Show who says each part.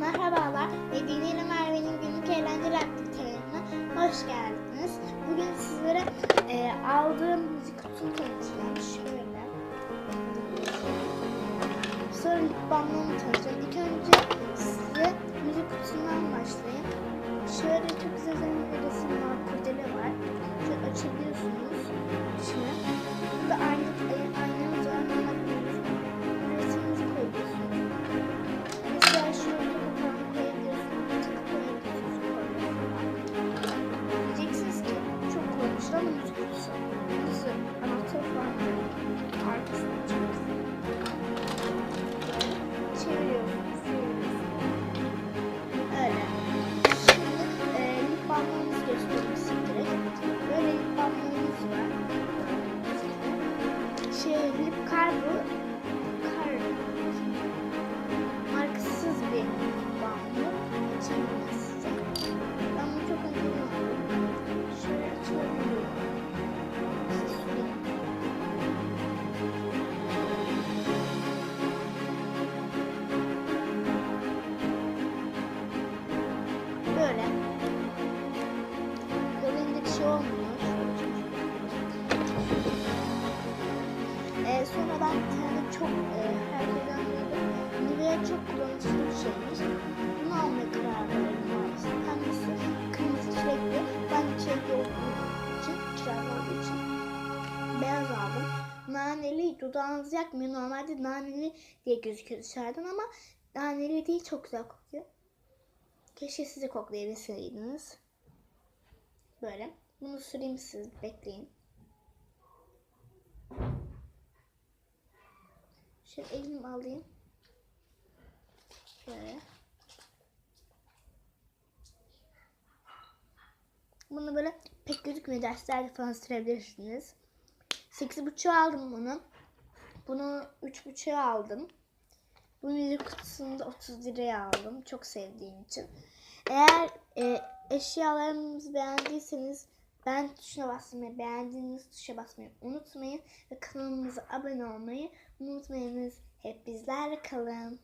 Speaker 1: Merhabalar, Medine ile Merve'nin günlük eğlenceli aktivitelerine hoş geldiniz. Bugün sizlere e, aldığım müzik kutusunu tanıtacağım. Şöyle. Sonra lip balmını tanıtacağım. İlk önce size müzik kutusundan başlayayım. Şey olmuyor. Ee, sonra ben bir tane çok e, herkesten duydum. Nivea çok kullanışlı bir şeymiş. Bunu almaya karar verdim. Kendisi kırmızı çilekli. Ben çilekli olduğu için, olduğu için beyaz aldım. Naneli dudağınızı yakmıyor. Normalde naneli diye gözüküyor dışarıdan ama naneli değil çok güzel kokuyor. Keşke siz de koklayabilseydiniz. Böyle. Bunu süreyim siz bekleyin. Şöyle elimi alayım. Şöyle. Bunu böyle pek gözükmüyor derslerde falan sürebilirsiniz. 8.5 aldım bunu. Bunu 3.5 aldım. Bunu bir kutusunu da 30 liraya aldım. Çok sevdiğim için. Eğer e, eşyalarımızı beğendiyseniz ben tuşuna basmayı, beğendiğiniz tuşa basmayı unutmayın. Ve kanalımıza abone olmayı unutmayınız. Hep bizlerle kalın.